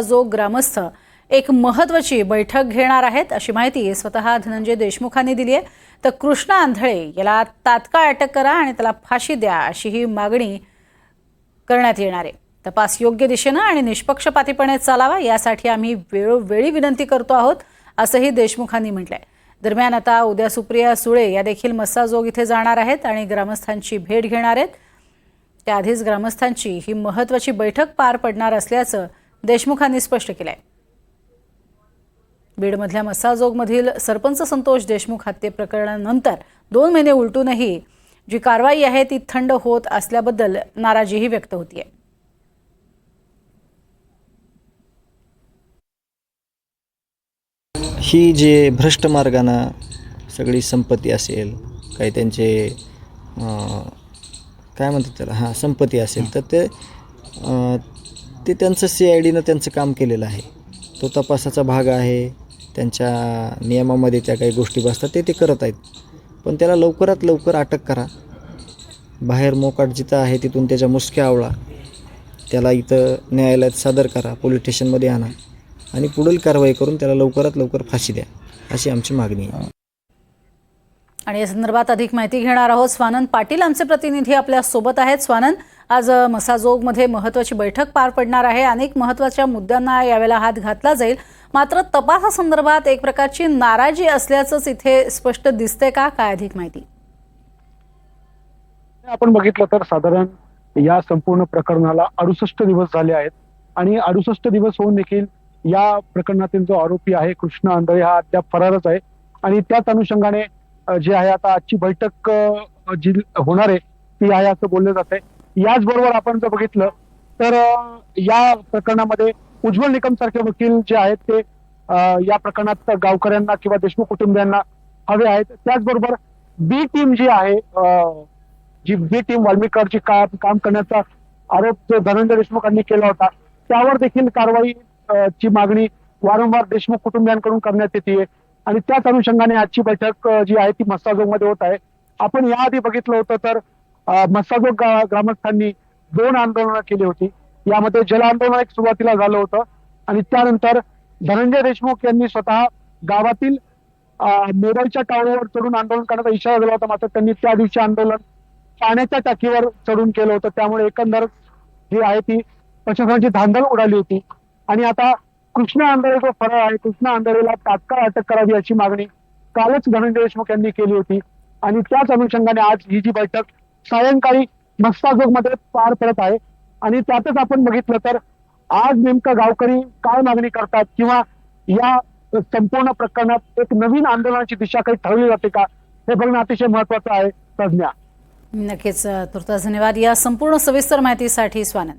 जो ग्रामस्थ एक महत्वाची बैठक घेणार आहेत अशी माहिती स्वतः धनंजय देशमुखांनी दिली आहे. तर कृष्णा आंधळे याला तात्काळ अटक करा आणि त्याला फाशी द्या अशी ही मागणी करण्यात येणार आहे. तपास योग्य दिशेनं आणि निष्पक्षपातीपणे चालावा यासाठी आम्ही वेळोवेळी विनंती करतो आहोत असंही देशमुखांनी म्हटलंय. दरम्यान आता उद्या सुप्रिया सुळे या देखील मस्साजोग इथे जाणार आहेत आणि ग्रामस्थांची भेट घेणार आहेत. त्याआधीच ग्रामस्थांची ही महत्वाची बैठक पार पडणार असल्याचं देशमुखांनी स्पष्ट केलंय. बीडमधल्या मसाजोगमधील सरपंच संतोष देशमुख हत्ये प्रकरणानंतर दोन महिने उलटूनही जी कारवाई आहे ती थंड होत असल्याबद्दल नाराजीही व्यक्त होतीये. ही जे भ्रष्ट मार्गानं सगळी संपत्ती असेल काही त्यांचे काय म्हणतात त्याला? हां संपत्ती असेल तर ते ते त्यांचं सी आय डीनं त्यांचं काम केलेलं आहे. तो तपासाचा भाग आहे. त्यांच्या नियमामध्ये त्या काही गोष्टी बसतात ते ते करत आहेत. पण त्याला लवकरात लवकर अटक करा. बाहेर मोकाट जिथं आहे तिथून त्याच्या मुसक्या आवळा. त्याला इथं न्यायालयात सादर करा पोलीस स्टेशनमध्ये आणा. आणि पुढील कारवाई करून त्याला लवकरात लवकर फाशी द्या अशी आमची मागणी आहे. आणि या संदर्भात अधिक माहिती घेणार आहोत स्वानंद पाटील. आमचे प्रतिनिधी आपल्यासोबत आहेत. स्वानंद आज मसाजोगमध्ये महत्वाची बैठक पार पडणार आहे. अनेक महत्त्वाच्या मुद्द्यांना यावेळेला हात घातला जाईल. मात्र तपासासंदर्भात एक प्रकारची नाराजी असल्याचंच इथे स्पष्ट दिसतंय का? काय अधिक माहिती? आपण बघितलं तर साधारण या संपूर्ण प्रकरणाला अडुसष्ट दिवस झाले आहेत. आणि अडुसष्ट दिवस होऊन देखील या प्रकरणातील जो आरोपी आहे कृष्ण आंधळे हा अद्याप फरारच आहे. आणि त्याच अनुषंगाने जे आहे आता आजची बैठक जी होणार आहे ती आहे असं बोललं जात आहे याचबरोबर आपण जर बघितलं तर या प्रकरणामध्ये उज्ज्वल निकम सारखे वकील जे आहेत ते या प्रकरणात गावकऱ्यांना किंवा देशमुख कुटुंबियांना हवे आहेत. त्याचबरोबर बी टीम जी आहे जी बी टीम वाल्मिकांची काम काम करण्याचा आरोप जो धनंजय देशमुखांनी केला होता त्यावर देखील कारवाई ची मागणी वारंवार देशमुख कुटुंबियांकडून करण्यात येते. आणि त्याच अनुषंगाने आजची बैठक जी आहे ती मस्ताजोगमध्ये होत आहे. आपण याआधी बघितलं होतं तर अ, मस्साजोग ग्रामस्थांनी दोन आंदोलनं केली होती. यामध्ये जल आंदोलन एक सुरुवातीला झालं होतं आणि त्यानंतर धनंजय देशमुख यांनी स्वतः गावातील मोबाईलच्या टावरवर चढून आंदोलन करण्याचा इशारा दिला होता. मात्र त्यांनी त्या दिवशी आंदोलन पाण्याच्या टाकीवर चढून केलं होतं. त्यामुळे एकंदर जी आहे ती प्रशासनाची धांदल उडाली होती. आणि आता कृष्ण आंधळे जो फरार आहे. कृष्ण आंधळेला तात्काळ अटक करावी याची मागणी कालच धनंजय देशमुख यांनी केली होती. आणि त्याच अनुषंगाने आज ही जी बैठक सायंकाळी मस्ताजोगमध्ये पार पडत आहे. आणि त्यातच आपण बघितलं तर आज नेमकं गावकरी काय मागणी करतात किंवा या संपूर्ण प्रकरणात एक नवीन आंदोलनाची दिशा काही ठरवली जाते का? हे बघणं अतिशय महत्वाचं आहे. तज्ज्ञा नक्कीच अ, तुर्तास धन्यवाद. या संपूर्ण सविस्तर माहितीसाठी स्वानंद.